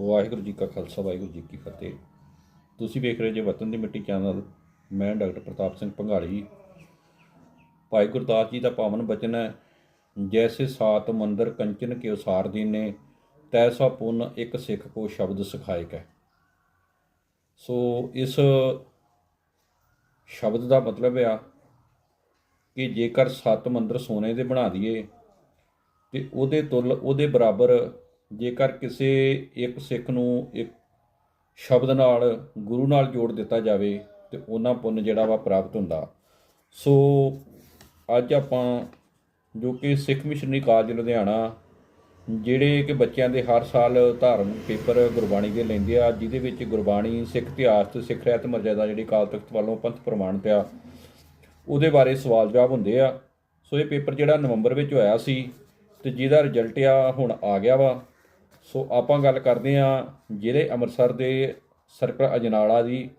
ਵਾਹਿਗੁਰੂ ਜੀ ਕਾ ਖਾਲਸਾ, ਵਾਹਿਗੁਰੂ ਜੀ ਕੀ ਫਤਿਹ। ਤੁਸੀਂ ਵੇਖ ਰਹੇ ਜੇ ਵਤਨ ਦੀ ਮਿੱਟੀ ਚੈਨਲ। ਮੈਂ ਡਾਕਟਰ ਪ੍ਰਤਾਪ ਸਿੰਘ ਭੰਗਾਲੀ ਭਾਈ ਗੁਰਦਾਸ ਜੀ ਦਾ ਪਾਵਨ ਬਚਨ ਹੈ, ਜੈਸੇ ਸਾਤ ਮੰਦਰ ਕੰਚਨ ਕੇ ਉਸਾਰ ਦੀਨੇ, ਤੈਸਾ ਪੁੰਨ ਇੱਕ ਸਿੱਖ ਕੋ ਸ਼ਬਦ ਸਿਖਾਇਕ ਹੈ। ਸੋ ਇਸ ਸ਼ਬਦ ਦਾ ਮਤਲਬ ਆ ਕਿ ਜੇਕਰ ਸੱਤ ਮੰਦਰ ਸੋਨੇ ਦੇ ਬਣਾ ਦਈਏ ਤੇ ਉਹਦੇ ਤੁਲ, ਉਹਦੇ ਬਰਾਬਰ ਜੇਕਰ ਕਿਸੇ ਇੱਕ ਸਿੱਖ ਨੂੰ ਇੱਕ ਸ਼ਬਦ ਨਾਲ, ਗੁਰੂ ਨਾਲ ਜੋੜ ਦਿੱਤਾ ਜਾਵੇ, ਤੇ ਉਹਨਾਂ ਪੁੰਨ ਜਿਹੜਾ ਵਾ ਪ੍ਰਾਪਤ ਹੁੰਦਾ। ਸੋ ਅੱਜ ਆਪਾਂ ਜੋ ਕਿ ਸਿੱਖ ਮਿਸ਼ਨਰੀ ਕਾਲਜ ਲੁਧਿਆਣਾ, ਜਿਹੜੇ ਕਿ ਬੱਚਿਆਂ ਦੇ ਹਰ ਸਾਲ ਧਾਰਮਿਕ ਪੇਪਰ ਗੁਰਬਾਣੀ ਦੇ ਲੈਂਦੇ ਆ, ਜਿਹਦੇ ਵਿੱਚ ਗੁਰਬਾਣੀ, ਸਿੱਖ ਇਤਿਹਾਸ ਤੇ ਸਿੱਖ ਰਹਿਤ ਮਰਜ਼ਾਦਾ ਜਿਹੜੀ ਕਾਲ ਤਖਤ ਵੱਲੋਂ ਪੰਥ ਪ੍ਰਮਾਣਿਤ ਆ ਉਹਦੇ ਬਾਰੇ ਸਵਾਲ ਜਵਾਬ ਹੁੰਦੇ ਆ। ਸੋ ਇਹ ਪੇਪਰ ਜਿਹੜਾ ਨਵੰਬਰ ਵਿੱਚ ਹੋਇਆ ਸੀ, ਤੇ ਜਿਹਦਾ ਰਿਜ਼ਲਟ ਆ, ਹੁਣ ਆ ਗਿਆ ਵਾ। ਸੋ ਆਪਾਂ ਗੱਲ ਕਰਦੇ ਹਾਂ ਜ਼ਿਲ੍ਹੇ ਅੰਮ੍ਰਿਤਸਰ ਦੇ ਸਰਕਲ ਅਜਨਾਲਾ ਦੀ,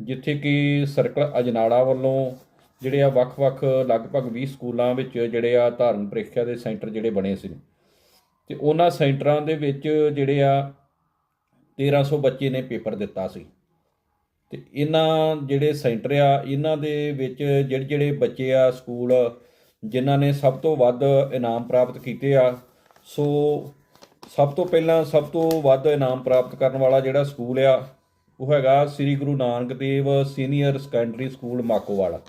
ਜਿੱਥੇ ਕਿ ਸਰਕਲ ਅਜਨਾਲਾ ਵੱਲੋਂ ਜਿਹੜੇ ਆ ਵੱਖ-ਵੱਖ ਲਗਭਗ 20 ਸਕੂਲਾਂ ਵਿੱਚ ਜਿਹੜੇ ਆ ਧਾਰਮਿਕ ਪ੍ਰੀਖਿਆ ਦੇ ਸੈਂਟਰ ਜਿਹੜੇ ਬਣੇ ਸੀ। ਤੇ ਉਹਨਾਂ ਸੈਂਟਰਾਂ ਦੇ ਵਿੱਚ ਜਿਹੜੇ ਆ 1300 ਬੱਚੇ ਨੇ ਪੇਪਰ ਦਿੱਤਾ ਸੀ। ਤੇ ਇਹਨਾਂ ਜਿਹੜੇ ਸੈਂਟਰ ਆ, ਇਹਨਾਂ ਦੇ ਵਿੱਚ ਜਿਹੜੇ ਜਿਹੜੇ ਬੱਚੇ ਆ ਸਕੂਲ, ਜਿਨ੍ਹਾਂ ਨੇ ਸਭ ਤੋਂ ਵੱਧ ਇਨਾਮ ਪ੍ਰਾਪਤ ਕੀਤੇ ਆ, ਸੋ ਸਭ ਤੋਂ ਪਹਿਲਾਂ ਸਭ ਤੋਂ ਵੱਧ ਇਨਾਮ ਪ੍ਰਾਪਤ ਕਰਨ ਵਾਲਾ ਜਿਹੜਾ ਸਕੂਲ ਆ, ਉਹ ਹੈਗਾ Shri Guru Nanak Dev senior secondary school Makowal.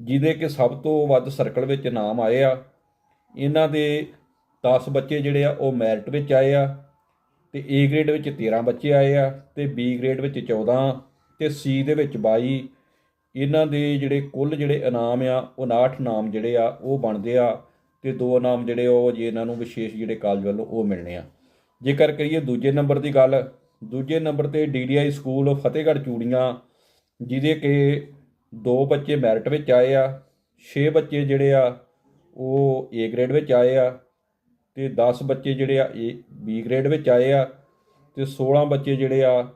ਜਿਹਦੇ ਕਿ ਸਭ ਤੋਂ ਵੱਧ ਸਰਕਲ ਵਿੱਚ ਇਨਾਮ ਆਏ ਆ। ਇਹਨਾਂ ਦੇ 10 ਬੱਚੇ ਜਿਹੜੇ ਆ, ਉਹ ਮੈਰਿਟ ਵਿੱਚ ਆਏ ਆ ਤੇ A ਗ੍ਰੇਡ ਵਿੱਚ 13 ਬੱਚੇ ਆਏ ਆ ਤੇ B ਗ੍ਰੇਡ ਵਿੱਚ 14 ਤੇ C ਦੇ ਵਿੱਚ 22 ਇਹਨਾਂ ਦੇ ਜਿਹੜੇ ਕੁੱਲ ਜਿਹੜੇ ਇਨਾਮ ਆ, ਉਹ 59 ਇਨਾਮ ਜਿਹੜੇ ਆ, ਉਹ ਬਣਦੇ ਆ। ਤੇ ਦੋ ਇਨਾਮ ਜਿਹੜੇ ਉਹ ਜੇ ਇਹਨਾਂ ਨੂੰ ਵਿਸ਼ੇਸ਼ ਜਿਹੜੇ ਕਾਲਜ ਵੱਲੋਂ ਉਹ ਮਿਲਣੇ ਆ। ਜੇਕਰ ਕਰੀਏ ਦੂਜੇ ਨੰਬਰ ਦੀ ਗੱਲ, ਦੂਜੇ ਨੰਬਰ ਤੇ DDI ਸਕੂਲ ਫਤਿਹਗੜ੍ਹ ਚੂੜੀਆਂ, ਜਿਹਦੇ ਕਿ ਦੋ ਬੱਚੇ ਮੈਰਿਟ ਵਿੱਚ ਆਏ ਆ 6 ਬੱਚੇ ਜਿਹੜੇ ਆ ਉਹ A ਗ੍ਰੇਡ ਵਿੱਚ ਆਏ ਆ ਤੇ 10 ਬੱਚੇ ਜਿਹੜੇ ਆ ਏ B ਗ੍ਰੇਡ ਵਿੱਚ ਆਏ ਆ ਤੇ 16 ਬੱਚੇ ਜਿਹੜੇ ਆ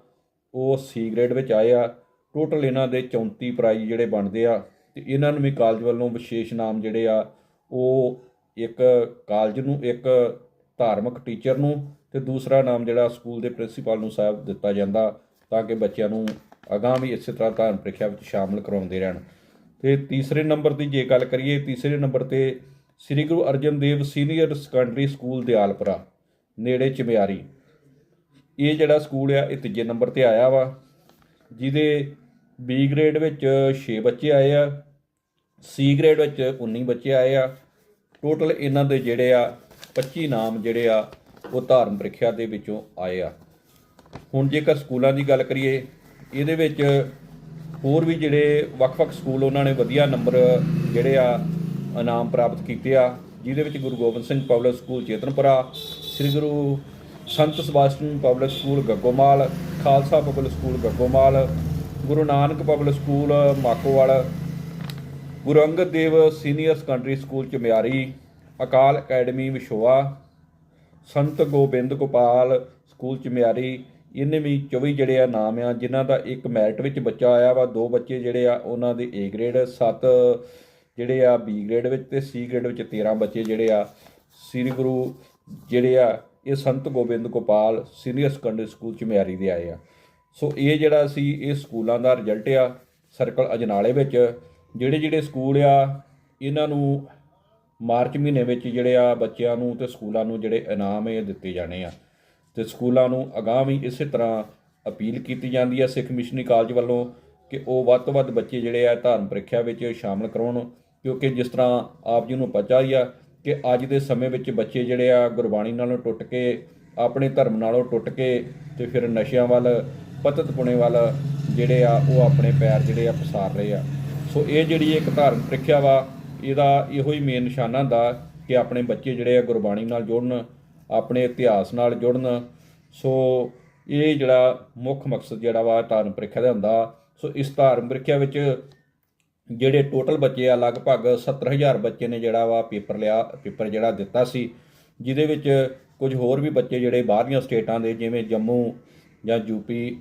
ਉਹ C ਗ੍ਰੇਡ ਵਿੱਚ ਆਏ ਆ। ਟੋਟਲ ਇਹਨਾਂ ਦੇ 34 ਪ੍ਰਾਈਜ਼ ਜਿਹੜੇ ਬਣਦੇ ਆ ਤੇ ਇਹਨਾਂ ਨੂੰ ਵੀ ਕਾਲਜ ਵੱਲੋਂ ਵਿਸ਼ੇਸ਼ ਨਾਮ ਜਿਹੜੇ ਆ ਉਹ ਇੱਕ ਕਾਲਜ ਨੂੰ, ਇੱਕ ਧਾਰਮਿਕ ਟੀਚਰ ਨੂੰ ਤੇ ਦੂਸਰਾ ਨਾਮ ਜਿਹੜਾ ਸਕੂਲ ਦੇ ਪ੍ਰਿੰਸੀਪਲ ਨੂੰ ਸਾਹਿਬ ਦਿੱਤਾ ਜਾਂਦਾ ਤਾਂ ਕਿ ਬੱਚਿਆਂ ਨੂੰ ਅਗਾਂਹ ਵੀ ਇਸੇ ਤਰ੍ਹਾਂ ਧਾਰਨ ਪ੍ਰੀਖਿਆ ਵਿੱਚ ਸ਼ਾਮਲ ਕਰਾਉਂਦੇ ਰਹਿਣ। ਤੇ ਤੀਸਰੇ ਨੰਬਰ ਦੀ ਜੇ ਗੱਲ ਕਰੀਏ, ਤੀਸਰੇ ਨੰਬਰ ਤੇ Shri Guru Arjan Dev senior secondary school Dayalpura, ਨੇੜੇ ਚਮਿਆਰੀ। ਇਹ ਜਿਹੜਾ ਸਕੂਲ ਆ, ਇਹ ਤੀਜੇ ਨੰਬਰ ਤੇ ਆਇਆ ਵਾ, ਜਿਹਦੇ ਬੀ ਗ੍ਰੇਡ ਵਿੱਚ 6 ਬੱਚੇ ਆਏ ਆ ਸੀ ਗ੍ਰੇਡ ਵਿੱਚ 19 ਬੱਚੇ ਆਏ ਆ ਟੋਟਲ ਇਹਨਾਂ ਦੇ ਜਿਹੜੇ ਆ 25 ਨਾਮ ਜਿਹੜੇ ਆ, ਉਹ ਧਾਰਨ ਪ੍ਰੀਖਿਆ ਦੇ ਵਿੱਚੋਂ ਆਏ ਆ। ਹੁਣ ਜੇਕਰ ਸਕੂਲਾਂ ਦੀ ਗੱਲ ਕਰੀਏ, ਇਹਦੇ ਵਿੱਚ ਹੋਰ ਵੀ ਜਿਹੜੇ ਵੱਖ-ਵੱਖ ਸਕੂਲ ਉਹਨਾਂ ਨੇ ਵਧੀਆ ਨੰਬਰ ਜਿਹੜੇ ਆ, ਇਨਾਮ ਪ੍ਰਾਪਤ ਕੀਤੇ ਆ, ਜਿਹਦੇ ਵਿੱਚ Guru Gobind Singh public school Chetanpura, Shri Guru Sant Sebastian public school Gaggomal, Khalsa public school Gaggomal, Guru Nanak public school Makowal Guru Angad Dev senior secondary school 'ਚ ਮਿਆਰੀ, ਅਕਾਲ ਅਕੈਡਮੀ ਵਿਸ਼ੋਆ ਸੰਤ ਗੋਬਿੰਦ ਗੋਪਾਲ ਸਕੂਲ 'ਚ ਮਿਆਰੀ। ਇਹਨੇ ਵੀ 24 ਜਿਹੜੇ ਆ ਨਾਮ ਆ, ਜਿਨ੍ਹਾਂ ਦਾ ਇੱਕ ਮੈਰਿਟ ਵਿੱਚ ਬੱਚਾ ਆਇਆ ਵਾ, ਦੋ ਬੱਚੇ ਜਿਹੜੇ ਆ ਉਹਨਾਂ ਦੇ A ਗ੍ਰੇਡ 7 ਜਿਹੜੇ ਆ B ਗ੍ਰੇਡ ਵਿੱਚ ਤੇ C ਗ੍ਰੇਡ ਵਿੱਚ 13 ਬੱਚੇ ਜਿਹੜੇ ਆ। ਸ੍ਰੀ ਗੁਰੂ ਜਿਹੜੇ ਆ, ਇਹ Sant Gobind Gopal senior secondary school 'ਚ ਮਿਆਰੀ ਦੇ ਆਏ ਆ। ਸੋ ਇਹ ਜਿਹੜਾ ਸੀ, ਇਹ ਸਕੂਲਾਂ ਦਾ ਰਿਜ਼ਲਟ ਆ ਸਰਕਲ ਅਜਨਾਲੇ ਵਿੱਚ। ਜਿਹੜੇ ਜਿਹੜੇ ਸਕੂਲ ਆ, ਇਹਨਾਂ ਨੂੰ ਮਾਰਚ ਮਹੀਨੇ ਵਿੱਚ ਜਿਹੜੇ ਆ ਬੱਚਿਆਂ ਨੂੰ ਤੇ ਸਕੂਲਾਂ ਨੂੰ ਜਿਹੜੇ ਇਨਾਮ ਇਹ ਦਿੱਤੇ ਜਾਣੇ ਆ। ਤੇ ਸਕੂਲਾਂ ਨੂੰ ਅਗਾਂਹ ਵੀ ਇਸੇ ਤਰ੍ਹਾਂ ਅਪੀਲ ਕੀਤੀ ਜਾਂਦੀ ਆ ਸਿੱਖ ਮਿਸ਼ਨਰੀ ਕਾਲਜ ਵੱਲੋਂ ਕਿ ਉਹ ਵੱਧ ਤੋਂ ਵੱਧ ਬੱਚੇ ਜਿਹੜੇ ਆ ਧਾਰਨ ਪ੍ਰੀਖਿਆ ਵਿੱਚ ਸ਼ਾਮਲ ਕਰਾਉਣ, ਕਿਉਂਕਿ ਜਿਸ ਤਰ੍ਹਾਂ ਆਪ ਜੀ ਨੂੰ ਪਤਾ ਹੀ ਆ ਕਿ ਅੱਜ ਦੇ ਸਮੇਂ ਵਿੱਚ ਬੱਚੇ ਜਿਹੜੇ ਆ ਗੁਰਬਾਣੀ ਨਾਲੋਂ ਟੁੱਟ ਕੇ, ਆਪਣੇ ਧਰਮ ਨਾਲੋਂ ਟੁੱਟ ਕੇ ਤੇ ਫਿਰ ਨਸ਼ਿਆਂ ਵੱਲ, ਪਤਤ ਪੁਣੇ ਵੱਲ ਜਿਹੜੇ ਆ ਉਹ ਆਪਣੇ ਪੈਰ ਜਿਹੜੇ ਆ ਪਸਾਰ ਰਹੇ ਆ। ਸੋ ਇਹ ਜਿਹੜੀ ਇੱਕ ਧਾਰਮਿਕ ਪ੍ਰੀਖਿਆ ਵਾ, ਇਹਦਾ ਇਹੋ ਹੀ ਮੇਨ ਨਿਸ਼ਾਨਾ ਹੁੰਦਾ ਕਿ ਆਪਣੇ ਬੱਚੇ ਜਿਹੜੇ ਆ ਗੁਰਬਾਣੀ ਨਾਲ ਜੁੜਨ, ਆਪਣੇ ਇਤਿਹਾਸ ਨਾਲ ਜੁੜਨ। ਸੋ ਇਹ ਜਿਹੜਾ ਮੁੱਖ ਮਕਸਦ ਜਿਹੜਾ ਵਾ ਧਾਰਮਿਕ ਪ੍ਰੀਖਿਆ ਦਾ ਹੁੰਦਾ। ਸੋ ਇਸ ਧਾਰਮਿਕ ਪ੍ਰੀਖਿਆ ਵਿੱਚ ਜਿਹੜੇ ਟੋਟਲ ਬੱਚੇ ਆ, ਲਗਭਗ 70000 ਬੱਚੇ ਨੇ ਜਿਹੜਾ ਵਾ ਪੇਪਰ ਲਿਆ, ਪੇਪਰ ਜਿਹੜਾ ਦਿੱਤਾ ਸੀ, ਜਿਹਦੇ ਵਿੱਚ ਕੁਝ ਹੋਰ ਵੀ ਬੱਚੇ ਜਿਹੜੇ ਬਾਹਰਲੀਆਂ ਸਟੇਟਾਂ ਦੇ, ਜਿਵੇਂ ਜੰਮੂ ਜਾਂ ਯੂਪੀ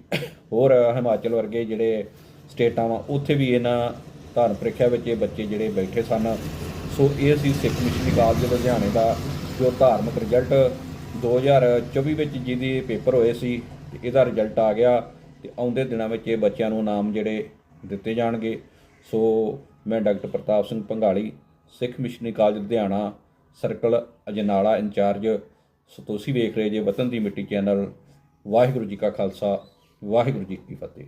ਹੋਰ ਹਿਮਾਚਲ ਵਰਗੇ ਜਿਹੜੇ ਸਟੇਟਾਂ ਵਾ, ਉੱਥੇ ਵੀ ਇਹਨਾਂ ਧਾਰਨ ਪ੍ਰੀਖਿਆ ਵਿੱਚ ਇਹ ਬੱਚੇ ਜਿਹੜੇ ਬੈਠੇ ਸਨ। ਸੋ ਇਹ ਸੀ ਸਿੱਖ ਮਿਸ਼ਨਰੀ ਕਾਲਜ ਲੁਧਿਆਣੇ ਦਾ, ਜੋ ਧਾਰਮਿਕ ਰਿਜ਼ਲਟ 2024 ਵਿੱਚ ਜਿਹਦੇ ਪੇਪਰ ਹੋਏ ਸੀ ਤੇ ਇਹਦਾ ਰਿਜ਼ਲਟ ਆ ਗਿਆ ਤੇ ਆਉਂਦੇ ਦਿਨਾਂ ਵਿੱਚ ਇਹ ਬੱਚਿਆਂ ਨੂੰ ਨਾਮ ਜਿਹੜੇ ਦਿੱਤੇ ਜਾਣਗੇ। ਸੋ ਮੈਂ doctor Pratap Singh Panghali, Sikh missionary college Ludhiana, circle Ajnala incharge so ਤੁਸੀਂ ਵੇਖ ਰਹੇ ਜੇ ਵਤਨ ਦੀ ਮਿੱਟੀ ਚੈਨਲ, ਵਾਹਿਗੁਰੂ ਜੀ ਕਾ ਖਾਲਸਾ, ਵਾਹਿਗੁਰੂ ਜੀ ਕੀ ਫਤਿਹ।